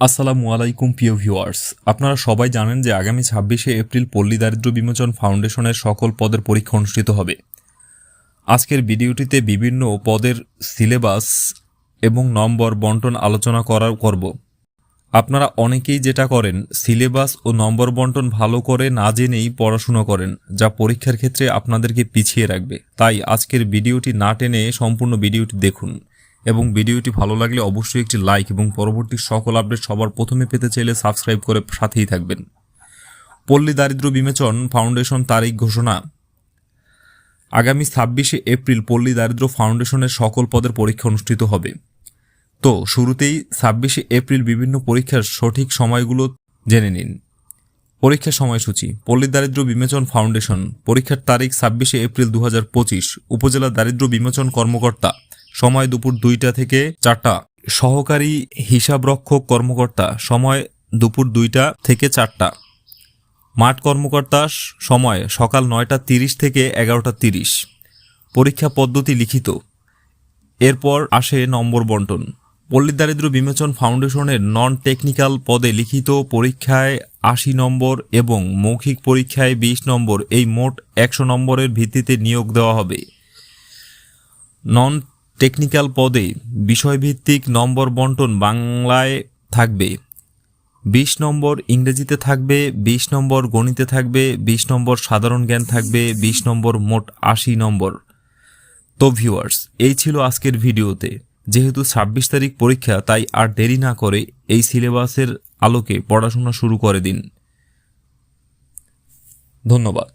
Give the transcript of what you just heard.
আসসালামু আলাইকুম, প্রিয় ভিউয়ার্স। আপনারা সবাই জানেন যে আগামী ছাব্বিশে এপ্রিল পল্লী দারিদ্র্য বিমোচন ফাউন্ডেশনের সকল পদের পরীক্ষা অনুষ্ঠিত হবে। আজকের ভিডিওটিতে বিভিন্ন পদের সিলেবাস এবং নম্বর বন্টন আলোচনা করার করব। আপনারা অনেকেই যেটা করেন, সিলেবাস ও নম্বর বন্টন ভালো করে না জেনেই পড়াশুনো করেন, যা পরীক্ষার ক্ষেত্রে আপনাদেরকে পিছিয়ে রাখবে। তাই আজকের ভিডিওটি না টেনে সম্পূর্ণ ভিডিওটি দেখুন। এবং ভিডিওটি ভালো লাগলে অবশ্যই একটি লাইক এবং পরবর্তী সকল আপডেট সবার প্রথমে পেতে চাইলে সাবস্ক্রাইব করে সাথেই থাকবেন। পল্লী দারিদ্র্য বিমোচন ফাউন্ডেশন তারিখ ঘোষণা। আগামী ছাব্বিশে এপ্রিল পল্লী দারিদ্র ফাউন্ডেশনের সকল পদের পরীক্ষা অনুষ্ঠিত হবে। তো শুরুতেই ছাব্বিশে এপ্রিল বিভিন্ন পরীক্ষার সঠিক সময়গুলো জেনে নিন। পরীক্ষার সময়সূচি, পল্লী দারিদ্র বিমোচন ফাউন্ডেশন। পরীক্ষার তারিখ ছাব্বিশে এপ্রিল দু হাজার পঁচিশ। উপজেলা দারিদ্র বিমোচন কর্মকর্তা সময় দুপুর দুইটা থেকে চারটা। সহকারী হিসাবরক্ষক কর্মকর্তা, সময় দুপুর দুইটা থেকে চারটা। মাঠ কর্মকর্তা, সময় সকাল নয়টা তিরিশ থেকে এগারোটা তিরিশ। পরীক্ষা পদ্ধতি লিখিত। এরপর আসে নম্বর বন্টন। পল্লী দারিদ্র বিমোচন ফাউন্ডেশনের নন টেকনিক্যাল পদে লিখিত পরীক্ষায় আশি নম্বর এবং মৌখিক পরীক্ষায় বিশ নম্বর, এই মোট একশো নম্বরের ভিত্তিতে নিয়োগ দেওয়া হবে। নন টেকনিক্যাল পদে বিষয়ভিত্তিক নম্বর বন্টন বাংলায় থাকবে। বিশ নম্বর ইংরেজিতে থাকবে, বিশ নম্বর গণিতে থাকবে, বিশ নম্বর সাধারণ জ্ঞান থাকবে, বিশ নম্বর মোট আশি নম্বর। তো ভিউয়ার্স এই ছিল আজকের ভিডিওতে। যেহেতু ছাব্বিশ তারিখ পরীক্ষা, তাই আর দেরি না করে এই সিলেবাসের আলোকে পড়াশোনা শুরু করে দিন। ধন্যবাদ।